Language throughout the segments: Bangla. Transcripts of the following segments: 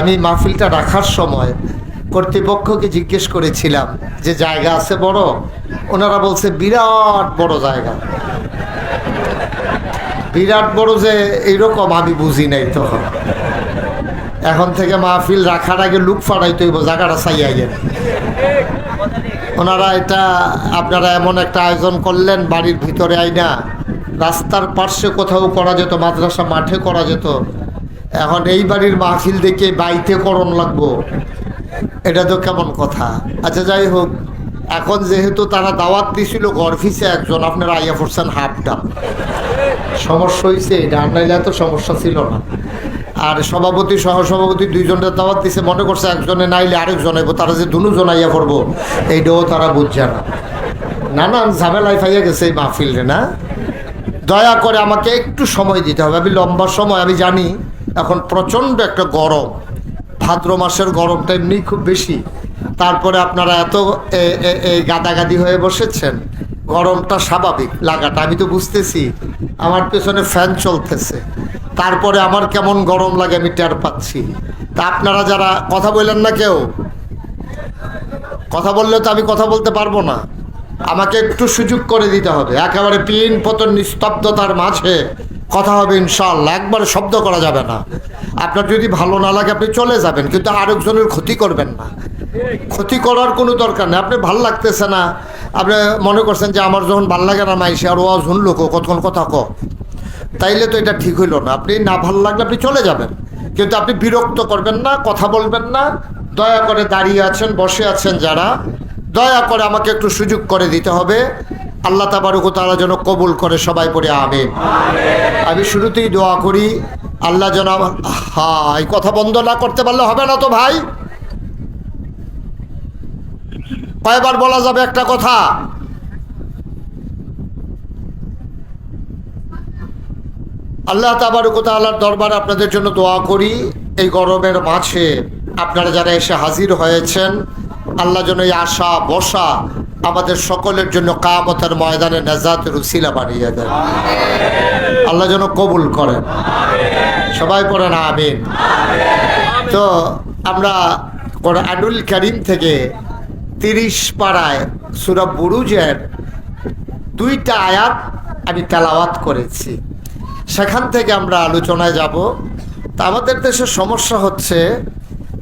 আমি মাহফিলটা রাখার সময় কর্তৃপক্ষকে জিজ্ঞেস করেছিলাম, যে জায়গা আছে বড়? ওনারা বলছে, বিরাট বড় জায়গা। বিরাট বড় যে এইরকম আমি বুঝি নাই তখন। এখন থেকে মাহফিল রাখার আগে লুক ফাড়াইতে হইব জায়গাটা চাইয়া গেল ওনারা এটা, আপনারা এমন একটা আয়োজন করলেন, বাড়ির ভিতরে আইনা, রাস্তার পার্শ্বে কোথাও করা যেত, মাদ্রাসা মাঠে করা যেত। এখন এই বাড়ির মাহফিল দেখে বাইতে করণ লাগবো। এটা তো কেমন কথা? আচ্ছা যাই হোক, এখন যেহেতু তারা দাওয়াত দিছিল গরফিসে একজন, আপনারা আইয়া পড়ছেন হাফ ডাম সমস্যা হয়েছে এটা এত সমস্যা ছিল না। আর সভাপতি, সহসভাপতি দুইজনের দাওয়াত দিছে, মনে করছে একজনে নাইলে আরেকজন তারা যে দুজন আইয়া পড়ব, এইটাও তারা বুঝছে না। নানান ঝামেলায় ফাইয়া গেছে এই মাহফিলে না? দয়া করে আমাকে একটু সময় দিতে হবে, আমি লম্বা সময়, আমি জানি এখন প্রচণ্ড একটা গরম। ভাদ্র মাসের গরমটা এমনি খুব বেশি। তারপরে আপনারা এত গাদাগাদি হয়ে বসেছেন, গরমটা স্বাভাবিক লাগাটা, আমি তো বুঝতেছি। আমার পেছনে ফ্যান চলতেছে। তারপরে আমার কেমন গরম লাগে আমি টের পাচ্ছি। তা আপনারা যারা কথা বললেন না কেউ, কথা বললে তো আমি কথা বলতে পারব না। আমাকে একটু সুযোগ করে দিতে হবে। একেবারে পিন পতন নিস্তব্ধতার মাঝে কথা হবে ইনশাল্লাহ একবার শব্দ করা যাবে না। আপনার যদি ভালো না লাগে, আপনি চলে যাবেন, কিন্তু আরেকজনের ক্ষতি করবেন না। ক্ষতি করার কোনো দরকার নেই। আপনি ভালো লাগতেছে না। আপনি মনে করছেন যে আমার যখন ভালো লাগে না, মাইসে আর শুনলো কো, কতক্ষণ কথা ক? তাইলে তো এটা ঠিক হইল না। আপনি না ভালো লাগলে আপনি চলে যাবেন। কিন্তু আপনি বিরক্ত করবেন না, কথা বলবেন না। দয়া করে দাঁড়িয়ে আছেন, বসে আছেন যারা। দয়া করে আমাকে একটু সুযোগ করে দিতে হবে। আল্লাহ তাবারুকু তারা যেন কবুল করে সবাই পড়ে, আমিন। আমি শুরুতেই দোয়া করি, আল্লাহ যেন আমার হা এই কথা বন্ধ না করতে পারলে হবে না তো ভাই? কয়বার বলা যাবে একটা কথা? আল্লাহ তাবারুকতালার দরবার আপনাদের জন্য দোয়া করি, এই গরমের মাঝে আপনারা যারা এসে হাজির হয়েছেন আল্লাহ যেন এই আশা বসা আমাদের সকলের জন্য কামতের ময়দানে নাজাতের উসিলা বানিয়ে দেন। আল্লাহ যেন কবুল করেন। সবাই পড়েন আমিন। তো আমরা আডুল করিম থেকে তিরিশ পাড়ায় সুরব বুরুজের দুইটা আয়াত আমি তেলাওয়াত করেছি। সেখান থেকে আমরা আলোচনায় যাব। তা আমাদের দেশে সমস্যা হচ্ছে,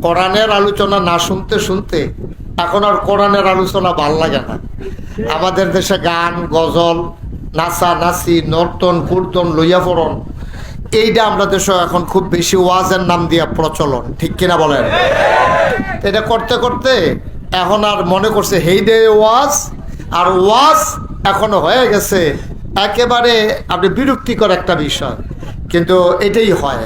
কোরআনের আলোচনা না শুনতে শুনতে এখন আর কোরআনের আলোচনা ভালো লাগে না। আমাদের দেশে গান, গজল, নাচা, নাচি, নর্তন, কীর্তন লইয়া পড়ন এইটা আমরা দেশে এখন খুব বেশি ওয়াজের নাম দিয়া প্রচলন, ঠিক কিনা বলেন? এটা করতে করতে এখন আর মনে করছে, হেই ডে ওয়াজ, আর ওয়াজ এখনও হয়ে গেছে। একেবারে আপনি বিরক্তিকর একটা বিষয়, কিন্তু এটাই হয়।